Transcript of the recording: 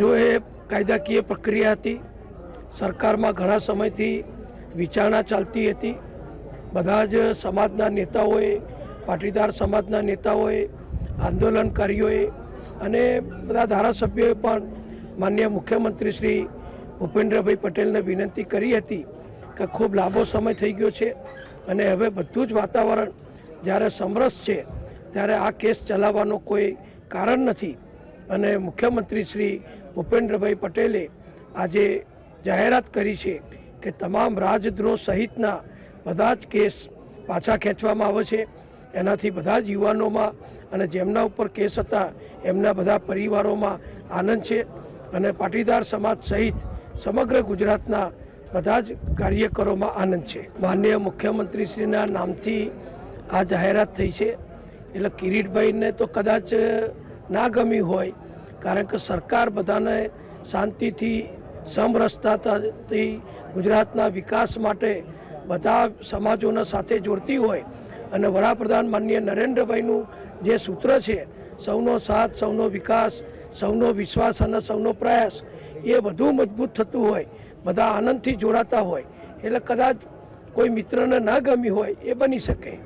જો એ કાયદાકીય પ્રક્રિયા હતી. સરકારમાં ઘણા સમયથી વિચારણા ચાલતી હતી. બધા જ સમાજના નેતાઓએ, પાટીદાર સમાજના નેતાઓએ, આંદોલનકારીઓએ અને બધા ધારાસભ્યોએ પણ માન્ય મુખ્યમંત્રી શ્રી ભૂપેન્દ્રભાઈ પટેલને વિનંતી કરી હતી કે ખૂબ લાંબો સમય થઈ ગયો છે અને હવે બધું જ વાતાવરણ જ્યારે સમરસ છે ત્યારે આ કેસ ચલાવવાનો કોઈ કારણ નથી. અને મુખ્યમંત્રી શ્રી ભૂપેન્દ્રભાઈ પટેલે આજે જાહેરાત કરી છે કે તમામ રાજદ્રોહ સહિતના બધા જ કેસ પાછા ખેંચવામાં આવે છે. એનાથી બધા જ યુવાનોમાં અને જેમના ઉપર કેસ હતા, એમના બધા પરિવારોમાં આનંદ છે અને પાટીદાર સમાજ સહિત સમગ્ર ગુજરાતના બધા જ કાર્યકરોમાં આનંદ છે. માનનીય મુખ્યમંત્રીશ્રીના નામથી આ જાહેરાત થઈ છે. એટલે કિરીટભાઈને તો કદાચ ના ગમી હોય, કારણ કે સરકાર બધાને શાંતિથી સમરસતાથી ગુજરાતના વિકાસ માટે બધા સમાજોના સાથે જોડતી હોય અને વડાપ્રધાન માનનીય નરેન્દ્રભાઈનું જે સૂત્ર છે, સૌનો સાથ, સૌનો વિકાસ, સૌનો વિશ્વાસ અને સૌનો પ્રયાસ, એ વધુ મજબૂત થતું હોય, બધા આનંદથી જોડાતા હોય, એટલે કદાચ કોઈ મિત્રને ના ગમી હોય, એ બની શકે.